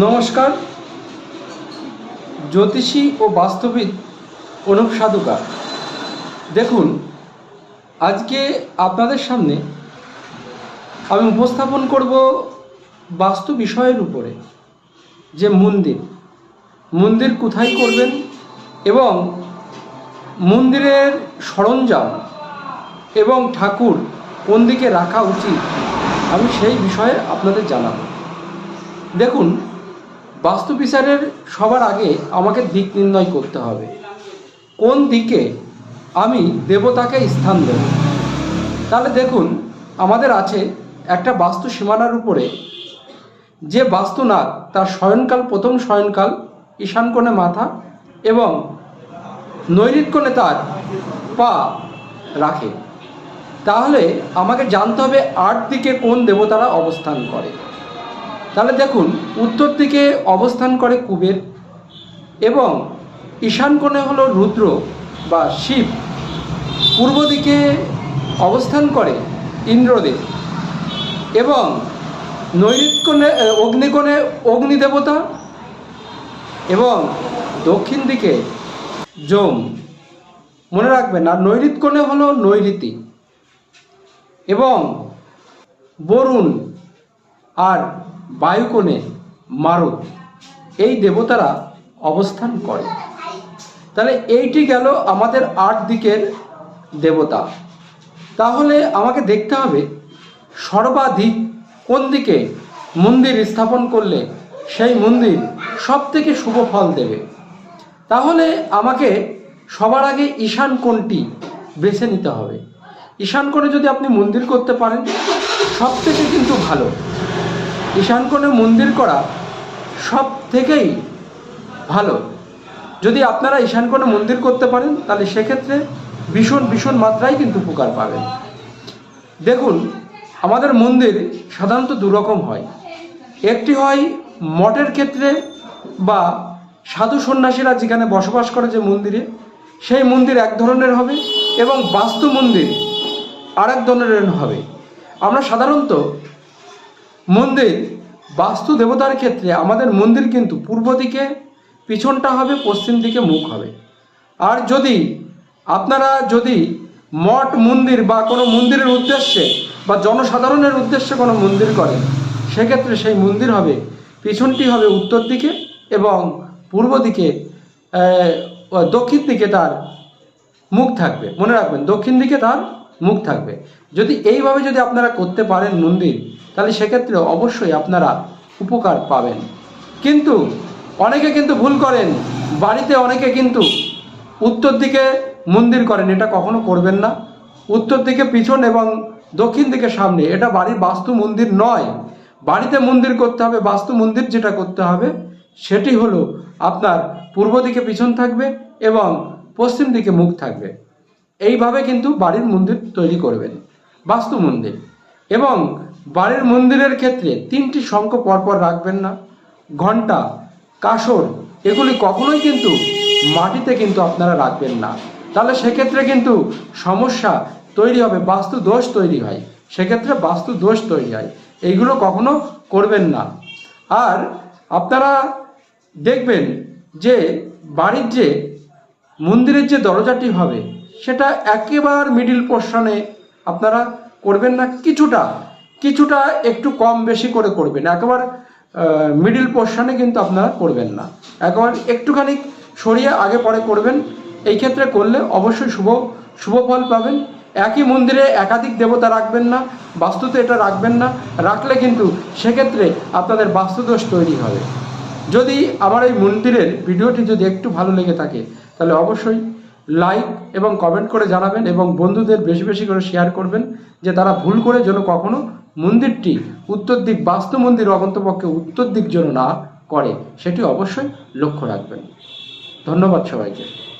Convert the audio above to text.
নমস্কার। জ্যোতিষী ও বাস্তবিক অনুপ সাধুকা দেখুন, আজকে আপনাদের সামনে আমি উপস্থাপন করব বাস্তু বিষয়ের উপরে, যে মন্দির। মন্দির কোথায় করবেন এবং মন্দিরের সরঞ্জাম এবং ঠাকুর কোন দিকে রাখা উচিত, আমি সেই বিষয়ে আপনাদের জানাব। দেখুন বাস্তু বিচারের সবার আগে আমাকে দিক নির্ণয় করতে হবে। কোন দিকে আমি দেবতাকে স্থান দেব? তাহলে দেখুন, আমাদের আছে একটা বাস্তু সীমানার উপরে। যে বাস্তুনাথ তার শয়নকাল, প্রথম শয়নকাল, ঈশান কোণে মাথা এবং নৈরিত কোণে তার পা রাখে। তাহলে আমাকে জানতে হবে আট দিকে কোন দেবতারা অবস্থান করে। তাহলে দেখুন, উত্তর দিকে অবস্থান করে কুবের এবং ঈশান কোণে হলো রুদ্র বা শিব। পূর্ব দিকে অবস্থান করে ইন্দ্রদেব এবং নৈরিত কোণে অগ্নিকোণে অগ্নিদেবতা এবং দক্ষিণ দিকে যম। মনে রাখবেন, আর কোণে হলো নৈরীতি এবং বরুণ আর বায়ুকোণে মারুত। এই দেবতারা অবস্থান করে। তাহলে এইটি গেল আমাদের আট দিকের দেবতা। তাহলে আমাকে দেখতে হবে সর্বাধিক কোন দিকে মন্দির স্থাপন করলে সেই মন্দির সব থেকে শুভ ফল দেবে। তাহলে আমাকে সবার আগে ঈশান কোণটি বেছে নিতে হবে। ঈশান কোণে যদি আপনি মন্দির করতে পারেন সব থেকে কিন্তু ভালো। ঈশান কোণে মন্দির করা সব থেকেই ভালো। যদি আপনারা ঈশান কোণে মন্দির করতে পারেন, তাহলে সেক্ষেত্রে ভীষণ ভীষণ মাত্রায় কিন্তু উপকার পাবেন। দেখুন, আমাদের মন্দির সাধারণত দুরকম হয়। একটি হয় মঠের ক্ষেত্রে বা সাধু সন্ন্যাসীরা যেখানে বসবাস করে যে মন্দিরে, সেই মন্দির এক ধরনের হবে এবং বাস্তু মন্দির আরেক ধরনের হবে। আমরা সাধারণত মন্দির, বাস্তু দেবতার ক্ষেত্রে আমাদের মন্দির কিন্তু পূর্ব দিকে, পিছনটা হবে, পশ্চিম দিকে মুখ হবে। আর যদি আপনারা যদি মঠ মন্দির বা কোনো মন্দিরের উদ্দেশ্যে বা জনসাধারণের উদ্দেশ্যে কোনো মন্দির করেন, সেক্ষেত্রে সেই মন্দির হবে, পিছনটি হবে উত্তর দিকে এবং পূর্ব দিকে দক্ষিণ দিকে তার মুখ থাকবে। মনে রাখবেন, দক্ষিণ দিকে তার মুখ থাকবে। যদি এইভাবে যদি আপনারা করতে পারেন মন্দির তাহলে সেক্ষেত্রে অবশ্যই আপনারা উপকার পাবেন। কিন্তু অনেকে কিন্তু ভুল করেন। বাড়িতে অনেকে কিন্তু উত্তর দিকে মন্দির করেন, এটা কখনো করবেন না। উত্তর দিকে পিছন এবং দক্ষিণ দিকে সামনে, এটা বাড়ির বাস্তু মন্দির নয়। বাড়িতে মন্দির করতে হবে, বাস্তু মন্দির যেটা করতে হবে, সেটি হলো আপনার পূর্ব দিকে পিছন থাকবে এবং পশ্চিম দিকে মুখ থাকবে। এইভাবে কিন্তু বাড়ির মন্দির তৈরি করবেন, বাস্তু মন্দির। এবং বাড়ির মন্দিরের ক্ষেত্রে তিনটি শঙ্খ পরপর রাখবেন না। ঘণ্টা কাসর, এগুলি কখনোই কিন্তু মাটিতে কিন্তু আপনারা রাখবেন না। তাহলে সেক্ষেত্রে কিন্তু সমস্যা তৈরি হবে বাস্তু দোষ তৈরি হয়। সেক্ষেত্রে বাস্তু দোষ তৈরি হয়। এইগুলো কখনো করবেন না। আর আপনারা দেখবেন যে বাড়ির যে মন্দিরের যে দরজাটি হবে, সেটা একেবারে মিডিল পোর্শনে আপনারা করবেন না। কিছুটা কিছুটা একটু কম বেশি করে করবেন। একেবারে মিডিল পোর্শনে কিন্তু আপনারা করবেন না। একেবারে একটুখানি সরিয়ে আগে পরে করবেন। এই ক্ষেত্রে করলে অবশ্যই শুভ শুভ ফল পাবেন। একই মন্দিরে একাধিক দেবতা রাখবেন না, বাস্তুতে এটা রাখবেন না। রাখলে কিন্তু সেক্ষেত্রে আপনাদের বাস্তুদোষ তৈরি হবে। যদি আমার এই মন্দিরের ভিডিওটি যদি একটু ভালো লেগে থাকে, তাহলে অবশ্যই লাইক এবং কমেন্ট করে জানাবেন এবং বন্ধুদের বেশি বেশি করে শেয়ার করবেন, যে তারা ভুল করে যেন কখনো মন্দিরটি উত্তর দিক, বাস্তু মন্দির অগন্তপক্ষে উত্তর দিক যেন না করে, সেটি অবশ্যই লক্ষ্য রাখবেন। ধন্যবাদ সবাইকে।